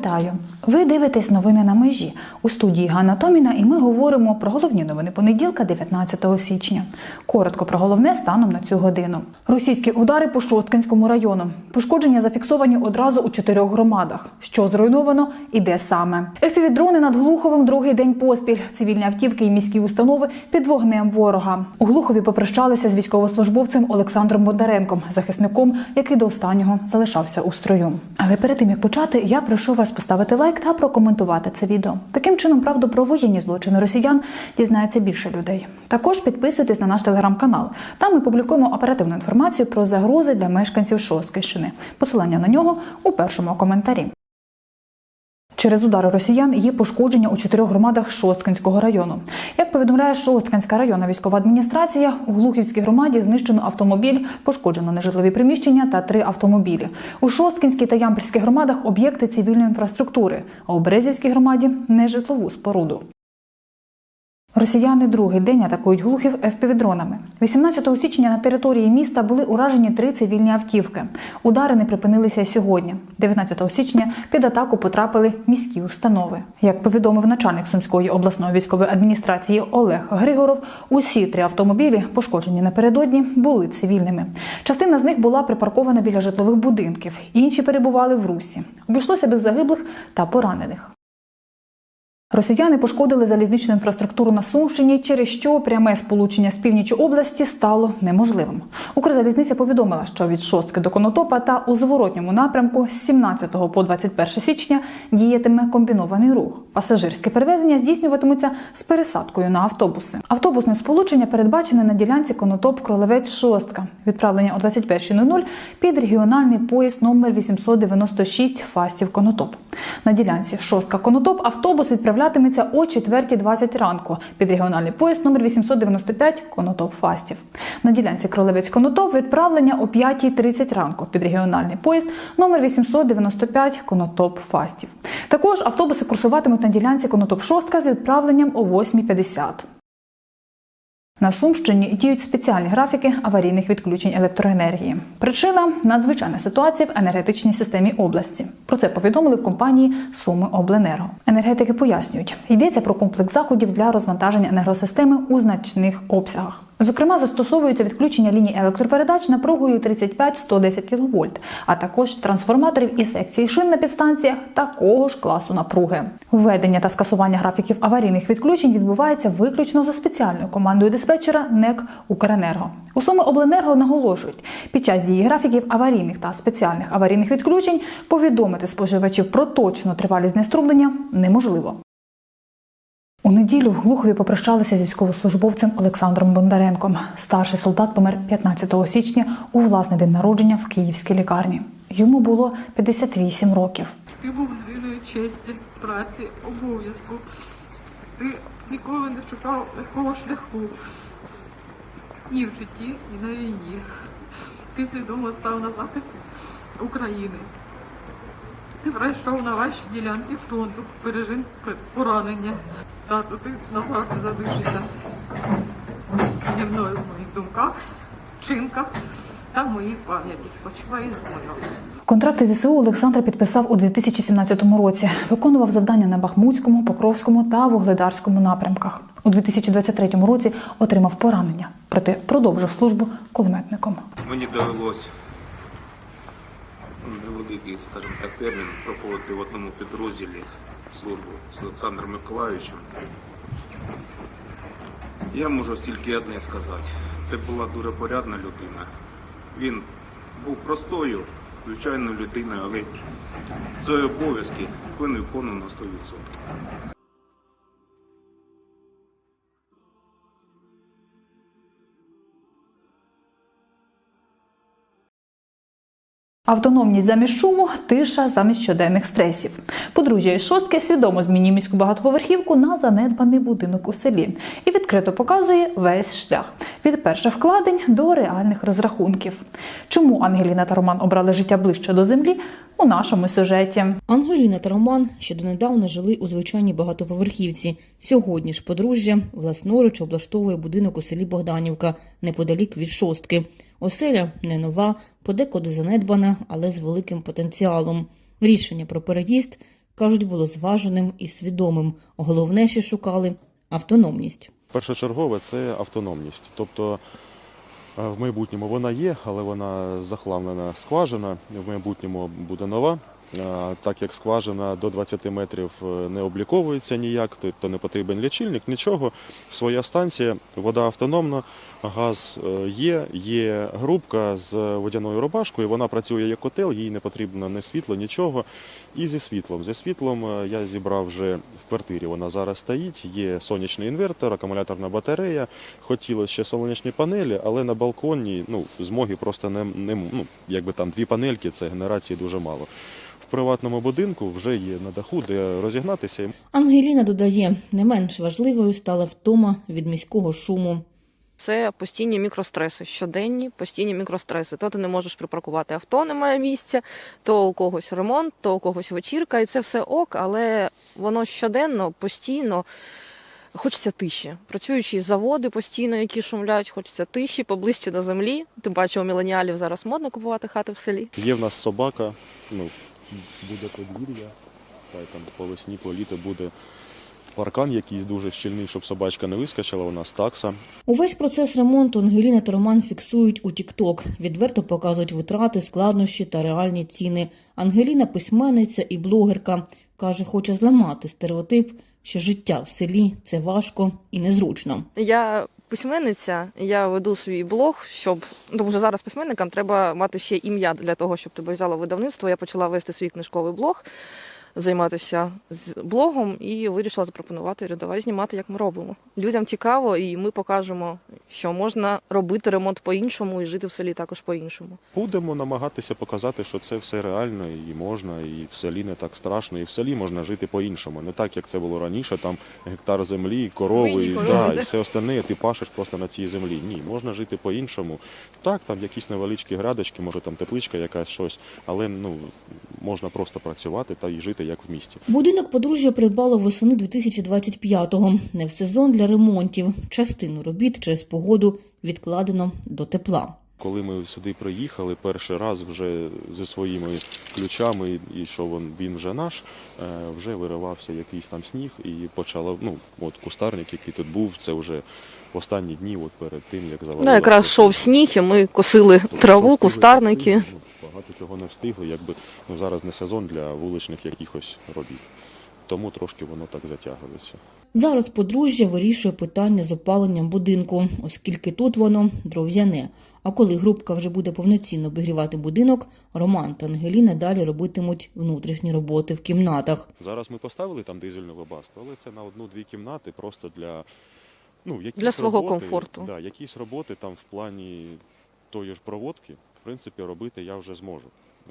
Вітаю! Ви дивитесь новини на межі у студії Ганна Томіна, і ми говоримо про головні новини понеділка, 19 січня. Коротко про головне станом на цю годину. Російські удари по Шосткинському району. Пошкодження зафіксовані одразу у чотирьох громадах. Що зруйновано і де саме. ФПВ-дрони над Глуховим другий день поспіль. Цивільні автівки і міські установи під вогнем ворога. У Глухові попрощалися з військовослужбовцем Олександром Бондаренком, захисником, який до останнього залишався у строю. Але перед тим як почати, я прошу вас поставити лайк та прокоментувати це відео. Таким чином, правду про воєнні злочини росіян дізнається більше людей. Також підписуйтесь на наш телеграм-канал. Там ми публікуємо оперативну інформацію про загрози для мешканців Шосткищини. Посилання на нього у першому коментарі. Через удари росіян є пошкодження у чотирьох громадах Шосткинського району. Як повідомляє Шосткинська районна військова адміністрація, у Глухівській громаді знищено автомобіль, пошкоджено нежитлові приміщення та три автомобілі. У Шосткинській та Ямпільській громадах об'єкти цивільної інфраструктури, а у Березівській громаді нежитлову споруду. Росіяни другий день атакують глухів ФПВ-дронами. 18 січня на території міста були уражені три цивільні автівки. Удари не припинилися сьогодні. 19 січня під атаку потрапили міські установи. Як повідомив начальник Сумської обласної військової адміністрації Олег Григоров, усі три автомобілі, пошкоджені напередодні, були цивільними. Частина з них була припаркована біля житлових будинків, інші перебували в русі. Обійшлося без загиблих та поранених. Росіяни пошкодили залізничну інфраструктуру на Сумщині, через що пряме сполучення з північі області стало неможливим. Укрзалізниця повідомила, що від Шостки до Конотопа та у зворотньому напрямку з 17 по 21 січня діятиме комбінований рух. Пасажирські перевезення здійснюватимуться з пересадкою на автобуси. Автобусне сполучення передбачене на ділянці Конотоп Кролевець Шостка. Відправлення о 21.00 під регіональний поїзд номер 896 Фастів Конотоп. На ділянці Шостка Конотоп автобус відправлятиметься о 4.20 ранку під регіональний поїзд номер 895 Конотоп Фастів. На ділянці Кролевець Конотоп відправлення о 5.30 ранку під регіональний поїзд номер 895 Конотоп Фастів. Також автобуси курсуватимуть на ділянці Конотоп Шостка з відправленням о 8.50. На Сумщині діють спеціальні графіки аварійних відключень електроенергії. Причина надзвичайна ситуація в енергетичній системі області. Про це повідомили в компанії Суми Обленерго. Енергетики пояснюють, йдеться про комплекс заходів для розвантаження енергосистеми у значних обсягах. Зокрема, застосовується відключення ліній електропередач напругою 35-110 кВт, а також трансформаторів і секцій шин на підстанціях такого ж класу напруги. Введення та скасування графіків аварійних відключень відбувається виключно за спеціальною командою диспетчера НЕК Укренерго. У Суми Обленерго наголошують, під час дії графіків аварійних та спеціальних аварійних відключень повідомити споживачів про точну тривалість знеструмлення неможливо. У неділю в Глухові попрощалися з військовослужбовцем Олександром Бондаренком. Старший солдат помер 15 січня у власний день народження в київській лікарні. Йому було 58 років. Ти був людиною честі, праці, обов'язку. Ти ніколи не шукав легкого шляху. Ні в житті, ні на війні. Ти свідомо став на захист України. Ти пройшов на ваші ділянки фронту, пережив поранення. Тату, ти назавжди залишишся зі мною в моїх думках, вчинках та в моїй пам'яті. Спочивай з мною. Контракти ЗСУ Олександр підписав у 2017 році. Виконував завдання на Бахмутському, Покровському та Вугледарському напрямках. У 2023 році отримав поранення, проте продовжив службу кулеметником. Мені довелось невеликий, скажімо так, термін проходити в одному підрозділі службу з Олександром Миколаївичем. Я можу тільки одне сказати. Це була дуже порядна людина. Він був простою, звичайною людиною, але свої обов'язки він виконував на 100%. Автономність замість шуму, тиша замість щоденних стресів. Подружжя із шостки свідомо змінює міську багатоповерхівку на занедбаний будинок у селі і відкрито показує весь шлях від перших вкладень до реальних розрахунків. Чому Ангеліна та Роман обрали життя ближче до землі у нашому сюжеті? Ангеліна та Роман ще донедавна жили у звичайній багатоповерхівці. Сьогодні ж подружжя власноруч облаштовує будинок у селі Богданівка неподалік від шостки. Оселя не нова, подекуди занедбана, але з великим потенціалом. Рішення про переїзд кажуть, було зваженим і свідомим. Головне, що шукали автономність. Першочергове це автономність. Тобто в майбутньому вона є, але вона захламлена скважина. В майбутньому буде нова. Так як скважина до 20 метрів е, не обліковується ніяк, тобто не потрібен лічильник, нічого. Своя станція, вода автономна, газ е, є, є грубка з водяною рубашкою, вона працює як котел, їй не потрібно ні світло, нічого. І зі світлом. Зі світлом е, я зібрав вже в квартирі. Вона зараз стоїть. Є сонячний інвертор, акумуляторна батарея. Хотілося ще сонячні панелі, але на балконі ну, змоги просто не, не ну, якби там дві панельки, це генерації дуже мало. В приватному будинку вже є на даху, де розігнатися. Ангеліна додає, не менш важливою стала втома від міського шуму. Це постійні мікростреси, щоденні постійні мікростреси. То ти не можеш припаркувати авто, немає місця, то у когось ремонт, то у когось вечірка, і це все ок, але воно щоденно, постійно. Хочеться тиші. Працюючі заводи постійно, які шумлять, хочеться тиші, поближче до землі. Тим паче у міленіалів зараз модно купувати хати в селі. Є в нас собака, ну, буде подвір'я, хай там по весні, по літо буде паркан якийсь дуже щільний, щоб собачка не вискочила, у нас такса. Увесь процес ремонту Ангеліна та Роман фіксують у TikTok. Відверто показують витрати, складнощі та реальні ціни. Ангеліна письменниця і блогерка. Каже, хоче зламати стереотип, що життя в селі це важко і незручно. Я письменниця, я веду свій блог, щоб тому що зараз письменникам треба мати ще ім'я для того, щоб тебе взяло видавництво. Я почала вести свій книжковий блог, займатися з блогом і вирішила запропонувати «Ірю, давай знімати, як ми робимо. Людям цікаво, і ми покажемо, що можна робити ремонт по-іншому і жити в селі також по-іншому. Будемо намагатися показати, що це все реально і можна, і в селі не так страшно, і в селі можна жити по-іншому. Не так, як це було раніше, там гектар землі, корови, Свині, і, корови, да, да. і все остальне ти пашеш просто на цій землі. Ні, можна жити по-іншому. Так, там якісь невеличкі грядочки, може там тепличка якась щось, але ну можна просто працювати та й жити як в місті. Будинок подружжя придбало восени 2025-го. Не в сезон для ремонтів. Частину робіт через погоду відкладено до тепла. Коли ми сюди приїхали, перший раз вже зі своїми ключами, і що він, він вже наш, е, вже виривався якийсь там сніг і почало, ну, от кустарник, який тут був, це вже в останні дні, от перед тим, як завалило. Да, якраз йшов сніг, і ми косили траву, кустарники. Ну, Багато чого не встигли, якби ну, зараз не сезон для вуличних якихось робіт. Тому трошки воно так затягується. Зараз подружжя вирішує питання з опаленням будинку, оскільки тут воно дров'яне. А коли групка вже буде повноцінно обігрівати будинок, Роман та Ангеліна далі робитимуть внутрішні роботи в кімнатах. Зараз ми поставили там дизельну вебасту, але це на одну-дві кімнати просто для, ну, якісь Для свого роботи, комфорту. Да, якісь роботи там в плані тої ж проводки, в принципі, робити я вже зможу.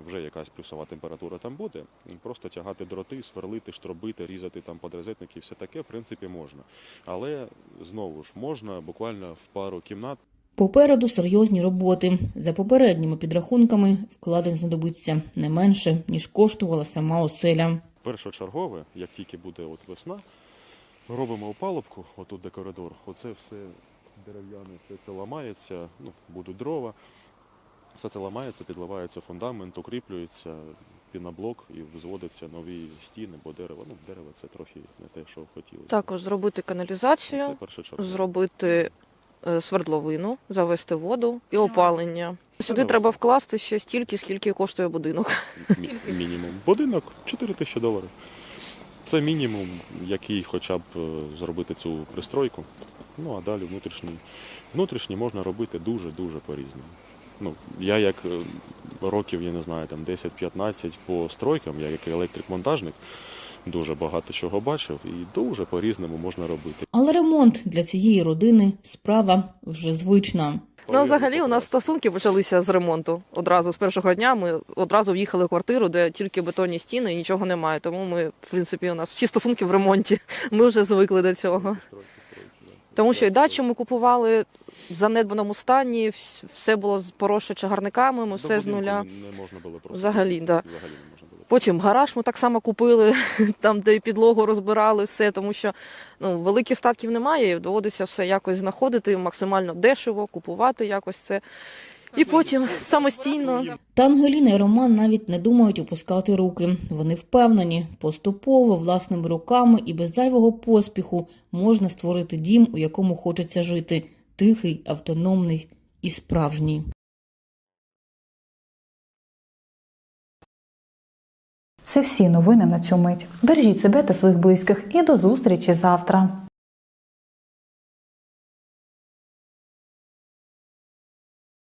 Вже якась плюсова температура там буде. Просто тягати дроти, сверлити, штробити, різати там подрезетники, все таке, в принципі, можна. Але знову ж можна буквально в пару кімнат Попереду серйозні роботи. За попередніми підрахунками вкладень знадобиться не менше, ніж коштувала сама оселя. першочергове, як тільки буде от весна, робимо опалубку, отут де коридор, оце все дерев'яне, все це ламається, ну, будуть дрова, все це ламається, підливається фундамент, укріплюється піноблок і взводиться нові стіни, бо дерево, ну дерево це трохи не те, що хотілося. Також зробити це каналізацію, зробити е, свердловину, завести воду і опалення. Сюди Ну, треба вкласти ще стільки, скільки коштує будинок. Мі- мінімум. Будинок 4 тисячі доларів. Це мінімум, який хоча б е, зробити цю пристройку. Ну а далі внутрішній. Внутрішній можна робити дуже-дуже по-різному. Ну, я як е, років, я не знаю, там 10-15 по стройкам, я як електрик-монтажник, дуже багато чого бачив і дуже по-різному можна робити. Але ремонт для цієї родини справа вже звична. Ну, взагалі, у нас стосунки почалися з ремонту. Одразу з першого дня ми одразу в'їхали в квартиру, де тільки бетонні стіни і нічого немає. Тому ми, в принципі, у нас всі стосунки в ремонті. Ми вже звикли до цього. Тому що і дачу ми купували в занедбаному стані, вс- все було з- поросше чагарниками, ми все з будинку нуля. Не можна було просто. Взагалі, да. Взагалі не можна було. Потім гараж ми так само купили, там, де і підлогу розбирали, все, тому що ну, великих статків немає, і доводиться все якось знаходити максимально дешево, купувати якось це. І потім самостійно Та Ангеліна і Роман навіть не думають опускати руки. Вони впевнені, поступово, власними руками і без зайвого поспіху можна створити дім, у якому хочеться жити тихий, автономний і справжній. Це всі новини на цю мить. Бережіть себе та своїх близьких і до зустрічі завтра.